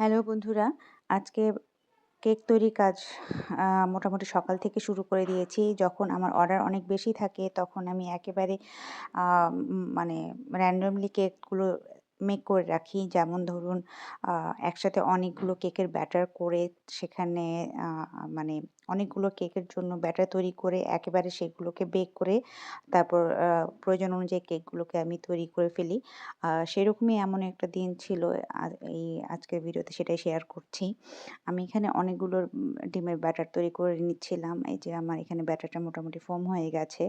Hello বন্ধুরা, আজকে cake তৈরি কাজ মোটামুটি সকাল থেকে শুরু করে দিয়েছি। যখন আমার অর্ডার অনেক বেশি থাকে, তখন আমি একেবারে মানে র্যান্ডমলি কেকগুলো মেক করে রাখি। যেমন ধরুন একসাথে অনেকগুলো কেকের ব্যাটার করে সেখানে মানে অনেকগুলো কেকের জন্য ব্যাটার তৈরি করে একেবারে সেগুলোকে বেক করে, তারপর প্রয়োজন অনুযায়ী কেকগুলোকে আমি তৈরি করে ফেলি। সেরকমই এমন একটা দিন ছিল এই আজকের ভিডিওতে সেটাই শেয়ার করছি। আমি এখানে অনেকগুলো ডিমের ব্যাটার তৈরি করে নিচ্ছিলাম। এই যে আমার এখানে ব্যাটারটা মোটামুটি ফর্ম হয়ে গেছে।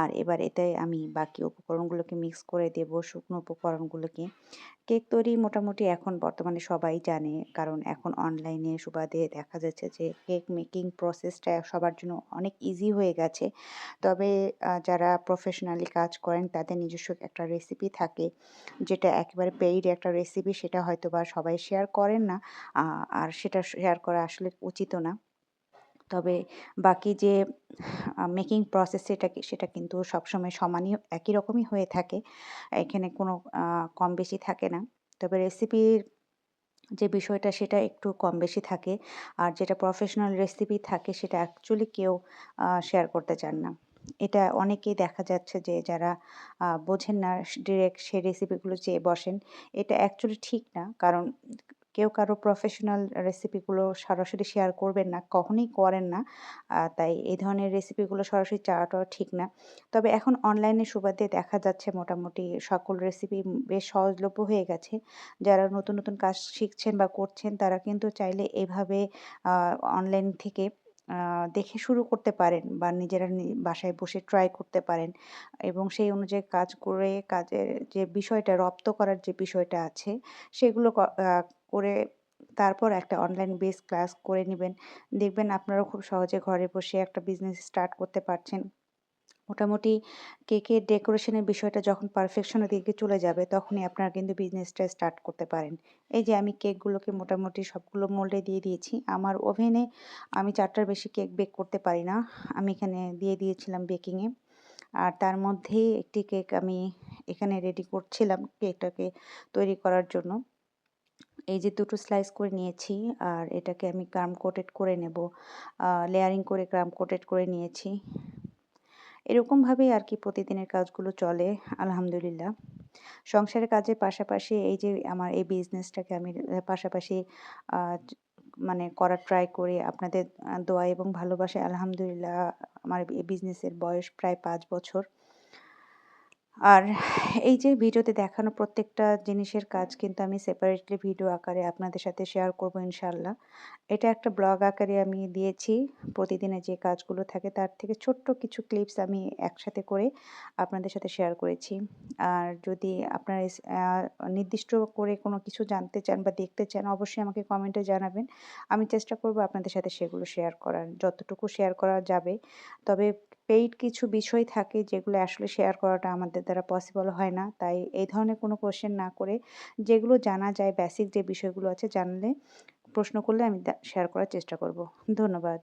আর এবার এতে আমি বাকি উপকরণগুলোকে মিক্স করে দেব, শুকনো উপকরণগুলোকে। কেক তৈরি মোটামুটি এখন বর্তমানে সবাই জানে। কারণ এখন অনলাইনে সুবাদে দেখা যাচ্ছে যে, কেক মেকিং প্রসেসটা সবার জন্য অনেক ইজি হয়ে গেছে। তবে যারা প্রফেশনালি কাজ করেন, তাদের নিজস্ব একটা রেসিপি থাকে, যেটা একেবারে পেইড একটা রেসিপি সেটা হয়তো বা সবাই শেয়ার করেন না। আর সেটা শেয়ার করা আসলে উচিতও না। তবে বাকি যে মেকিং প্রসেস সেটা সেটা কিন্তু সবসময় সমানই একই রকমই হয়ে থাকে। এখানে কোনো কম বেশি থাকে না। তবে রেসিপির যে বিষয়টা সেটা একটু কম বেশি থাকে। আর যেটা প্রফেশনাল রেসিপি থাকে সেটা অ্যাকচুয়ালি কেউ শেয়ার করতে চান না। এটা অনেকেই দেখা যাচ্ছে যে, যারা বোঝেন না ডিরেক্ট সে রেসিপিগুলো চেয়ে বসেন, এটা অ্যাকচুয়ালি ঠিক না। কারণ কেউ কারও প্রফেশনাল রেসিপিগুলো সরাসরি শেয়ার করবেন না, কখনই করেন না। তাই এই ধরনের রেসিপিগুলো সরাসরি চাওয়াটাও ঠিক না। তবে এখন অনলাইনে সুবাদে দেখা যাচ্ছে মোটামুটি সকল রেসিপি বেশ সহজলভ্য হয়ে গেছে। যারা নতুন নতুন কাজ শিখছেন বা করছেন, তারা কিন্তু চাইলে এভাবে অনলাইন থেকে দেখে শুরু করতে পারেন বা নিজেরা বাসায় বসে ট্রাই করতে পারেন। এবং সেই অনুযায়ী কাজ করে, কাজের যে বিষয়টা, রপ্ত করার যে বিষয়টা আছে, সেগুলো করে তারপর একটা অনলাইন বেস ক্লাস করে নেবেন। দেখবেন আপনারাও খুব সহজে ঘরে বসে একটা বিজনেস স্টার্ট করতে পারছেন। মোটামুটি কেকের ডেকোরেশনের বিষয়টা যখন পারফেকশনের দিকে চলে যাবে, তখনই আপনারা কিন্তু বিজনেসটা স্টার্ট করতে পারেন। এই যে আমি কেকগুলোকে মোটামুটি সবগুলো মোল্ডে দিয়ে দিয়েছি, আমার ওভেনে আমি চারটার বেশি কেক বেক করতে পারি না। আমি এখানে দিয়ে দিয়েছিলাম বেকিংয়ে আর তার মধ্যেই একটি কেক আমি এখানে রেডি করছিলাম কেকটাকে তৈরি করার জন্য। এই যে দুটো স্লাইস করে নিয়েছি, আর এটাকে আমি ক্রাম কোটেড করে নেব। লেয়ারিং করে ক্রাম কোটেড করে নিয়েছি। এরকমভাবেই আর কি প্রতিদিনের কাজগুলো চলে, আলহামদুলিল্লাহ। সংসারের কাজের পাশাপাশি এই যে আমার এই বিজনেসটাকে আমি পাশাপাশি মানে করার ট্রাই করি আপনাদের দোয়া এবং ভালোবাসায় আলহামদুলিল্লাহ, আমার এই বিজনেসের বয়স প্রায় পাঁচ বছর। আর এই যে ভিডিওতে দেখানো প্রত্যেকটা জিনিসের কাজ কিন্তু আমি সেপারেটলি ভিডিও আকারে আপনাদের সাথে শেয়ার করব ইনশাল্লাহ এটা একটা ব্লগ আকারে আমি দিয়েছি, প্রতিদিনে যে কাজগুলো থাকে তার থেকে ছোট্ট কিছু ক্লিপস আমি একসাথে করে আপনাদের সাথে শেয়ার করেছি। আর যদি আপনারা নির্দিষ্ট করে কোনো কিছু জানতে চান বা দেখতে চান, অবশ্যই আমাকে কমেন্টে জানাবেন। আমি চেষ্টা করব আপনাদের সাথে সেগুলো শেয়ার করার, যতটুকু শেয়ার করা যাবে। তবে পেইড কিছু বিষয় থাকে যেগুলো আসলে শেয়ার করাটা আমাদের দ্বারা পসিবল হয় না। তাই এই ধরনের কোনো কোশ্চেন না করে যেগুলো জানা যায় বেসিক যে বিষয়গুলো আছে জানলে প্রশ্ন করলে আমি শেয়ার করার চেষ্টা করব। ধন্যবাদ।